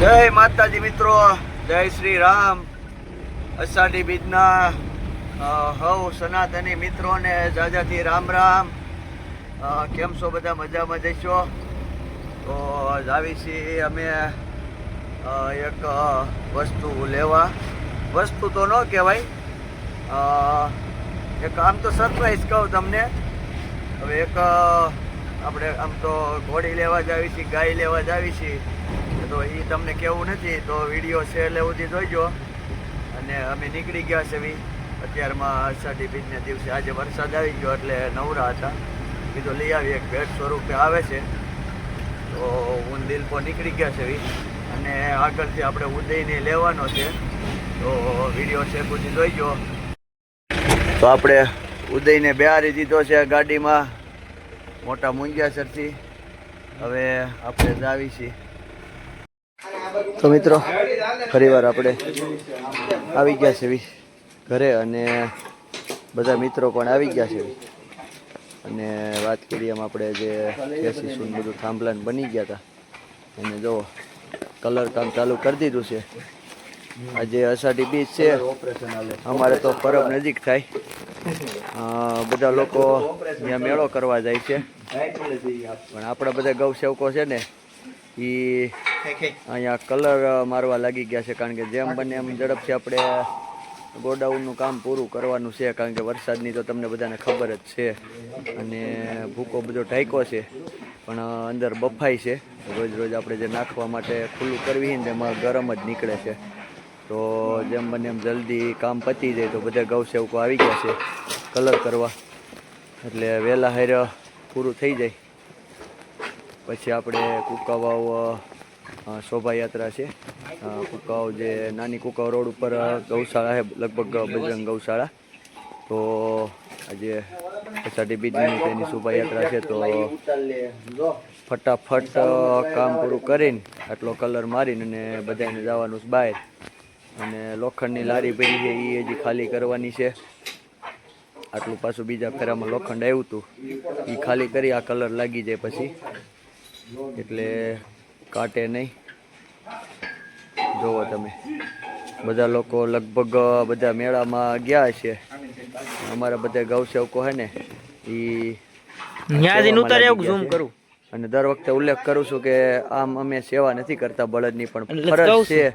જય માતાજી મિત્રો, જય શ્રી રામ. અષાઢી બીજના હવ સનાતની મિત્રોને જાજાથી રામ રામ. કેમ છો બધા? મજામાં જઈશો તો આવી છીએ અમે એક વસ્તુ લેવા. વસ્તુ તો ન કહેવાય. એક આમ તો સરપ્રાઈઝ કહું તમને. હવે એક આપણે આમ તો ઘોડી લેવા જ આવી છીએ, ગાય લેવા જ આવી છીએ. તો એ તમને કેવું નથી, તો વીડિયો છે લેવુંથી જોઈજો. અને અમે નીકળી ગયા છે બી અત્યારમાં અષાઢી બીજના દિવસે આજે વરસાદ આવી ગયો એટલે નવરા હતા. કીધું લઈ આવી એક ભેટ સ્વરૂપે આવે છે. તો હું દિલપો નીકળી ગયા છે બી અને આગળથી આપણે ઉદયને લેવાનો છે. તો વીડિયો છે સુધી જોઈજો. તો આપણે ઉદયને બેહારી દીધો છે ગાડીમાં. મોટા મુંજિયાસરથી હવે આપણે જ આવીશી. તો મિત્રો, ફરીવાર આપણે આવી ગયા છે ઘરે અને બધા મિત્રો પણ આવી ગયા છે અને વાત કરીએ એમ આપણે જે કેસી સૂન બધું થાંભલાને બની ગયા હતા અને જો કલર કામ ચાલુ કરી દીધું છે. આજે અષાઢી બીચ છે. અમારે તો પરબ નજીક થાય. બધા લોકો ત્યાં મેળો કરવા જાય છે. પણ આપણા બધા ગૌસેવકો છે ને એ અહીંયા કલર મારવા લાગી ગયા છે કારણ કે જેમ બને એમ ઝડપથી આપણે ગોડાઉનનું કામ પૂરું કરવાનું છે કારણ કે વરસાદની તો તમને બધાને ખબર જ છે. અને ભૂકો બધો ઢાંકો છે પણ અંદર બફાઈ છે. રોજ રોજ આપણે જે નાખવા માટે ખુલ્લું કરવી ને તેમાં ગરમ જ નીકળે છે. તો જેમ બને એમ જલ્દી કામ પતી જાય તો બધા ગૌસેવકો આવી ગયા છે કલર કરવા. એટલે વહેલા હાર પૂરું થઈ જાય. પછી આપણે કુકાવાવ શોભાયાત્રા છે. કુકાવ જે નાની કુકાવ રોડ ઉપર ગૌશાળા છે, લગભગ બજરંગ ગૌશાળા. તો આજે અષાઢી બીજની તેની શોભાયાત્રા છે, તો ફટાફટ કામ પૂરું કરીને આટલો કલર મારીને અને બધાને જવાનું છે બહાર. અને લોખંડની લારી ભરી છે એ હજી ખાલી કરવાની છે. આટલું પાછું બીજા ફેરામાં લોખંડ આવ્યું હતું એ ખાલી કરી, આ કલર લાગી જાય પછી. એટલે કાટે નહીં. જોવો તમે. બધા લોકો લગભગ બધા મેળામાં ગયા છે. અમારા બધા ગૌસેવકો હે ને એ ઝૂમ કરું. અને દર વખતે ઉલ્લેખ કરું છું કે આમ અમે સેવા નથી કરતા બળદની પણ ફરજ છે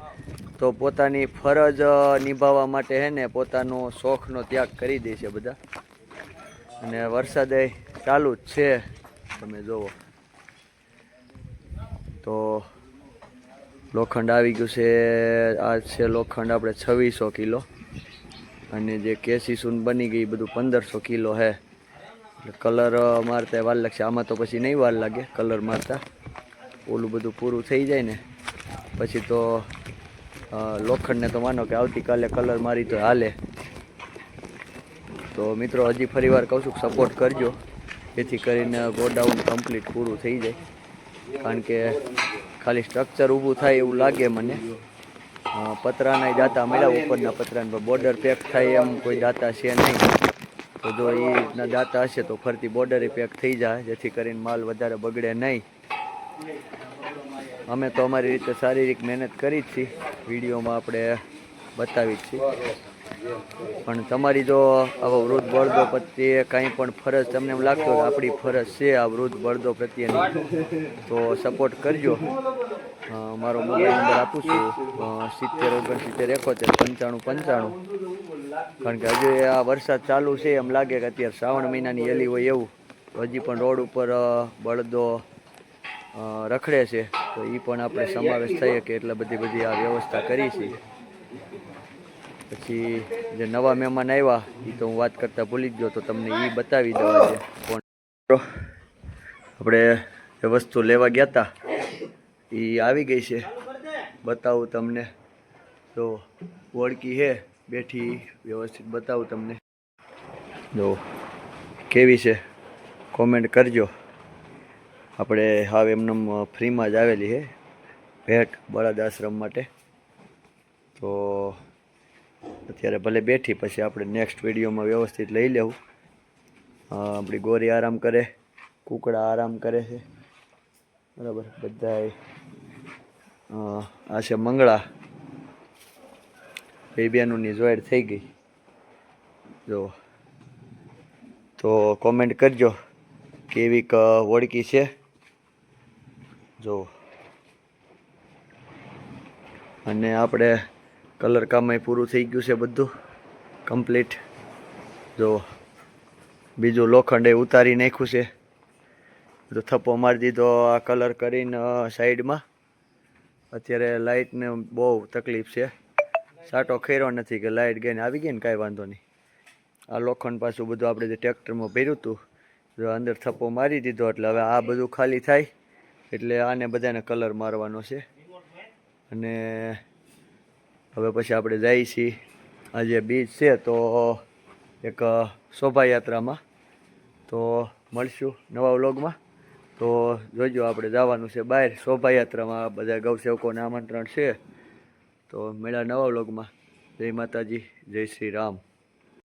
તો પોતાની ફરજ નિભાવવા માટે હે ને પોતાનો શોખનો ત્યાગ કરી દે છે બધા. અને વરસાદ ચાલુ જ છે. તમે જુઓ તો લોખંડ આવી ગયું છે. આ છે લોખંડ આપણે છવ્વીસો કિલો. અને જે કેસી સૂન બની ગઈ બધું પંદરસો કિલો છે એટલે કલર મારતા વાર લાગશે. આમાં તો પછી નહીં વાર લાગે કલર મારતા. ઓલું બધું પૂરું થઈ જાય ને. પછી તો લોખંડને તો માનો કે આવતીકાલે કલર મારી તો હાલે. તો મિત્રો, હજી ફરી વાર કહું છું સપોર્ટ કરજો. જેથી કરીને ગોડાઉન કમ્પ્લીટ પૂરું થઈ જાય. કારણ કે ખાલી સ્ટ્રક્ચર ઊભું થાય એવું લાગે મને. પતરાના દાતા મળ્યા ઉપરના પતરાના બોર્ડર પેક થાય એમ કોઈ દાતા છે નહીં. તો જો એ રીતના દાતા હશે તો ફરતી બોર્ડરે પેક થઈ જાય, જેથી કરીને માલ વધારે બગડે નહીં. અમે તો અમારી રીતે શારીરિક મહેનત કરી જ છીએ. વિડીયોમાં આપણે બતાવી છે. પણ તમારી જો આવા વૃદ્ધ બળદો પ્રત્યે કાંઈ પણ ફરજ તમને એમ લાગતો કે આપણી ફરજ છે આ વૃદ્ધ બળદો પ્રત્યેની, તો સપોર્ટ કરજો. મારો મોબાઈલ નંબર આપું છું. સિત્તેર, ઓગણસિત્તેર, એકોતેર, પંચાણું પંચાણું. કારણ કે હજુ આ વરસાદ ચાલુ છે, એમ લાગે કે અત્યારે શ્રાવણ મહિનાની એલી હોય એવું. હજી પણ રોડ ઉપર બળદો રખડે છે. તો એ પણ આપણે સમાવેશ થઈ શકે એટલે બધી બધી આ વ્યવસ્થા કરી છે. પછી જે નવા મહેમાન આવ્યા એ તો હું વાત કરતા ભૂલી જ ગયો, તો તમને એ બતાવી દેવા છે. કોણ આપણે એ વસ્તુ લેવા ગયા હતા એ આવી ગઈ છે. બતાવું તમને. તો ઓળખી છે બેઠી વ્યવસ્થિત બતાવું તમને. જો, કેવી છે? કોમેન્ટ કરજો. આપણે હાવ એમને ફ્રીમાં જ આવેલી છે ભેટ બળદ આશ્રમ માટે. તો અત્યારે ભલે બેઠી પછી આપણે નેક્સ્ટ વિડીયોમાં વ્યવસ્થિત લઈ લેવું. આપણી ગોરી આરામ કરે કુકડા આરામ કરે છે. બરાબર? અ, આ છે મંગળા. બેબિયાનુંની જોઈડ થઈ ગઈ. જો તો કોમેન્ટ કરજો કેવી ક ઓળખી છે. જો. અને આપણે કલર કામય પૂરું થઈ ગયું છે બધું. કમ્પ્લીટ જો બીજું લોખંડ એ ઉતારી નાખ્યું છે. તો થપ્પો મારી દીધો આ કલર કરીને સાઈડમાં. અત્યારે લાઇટને બહુ તકલીફ છે. સાટો ખેરો નથી કે લાઇટ ગઈને આવી ગઈ ને કાંઈ વાંધો નહીં. આ લોખંડ પાછું બધું આપણે જે ટ્રેક્ટરમાં ભર્યું હતું, જો અંદર થપ્પો મારી દીધો એટલે હવે આ બધું ખાલી થાય. એટલે આને બધાને કલર મારવાનો છે. અને હવે પછી આપણે જઈએ છીએ. આજે બીચ છે તો એક શોભાયાત્રામાં. તો મળશું નવા વ્લોગમાં. તો જોજો આપણે જવાનું છે બહાર. શોભાયાત્રામાં બધા ગૌસેવકોને આમંત્રણ છે. તો મળ્યા નવા વ્લોગમાં. જય માતાજી, જય શ્રી રામ.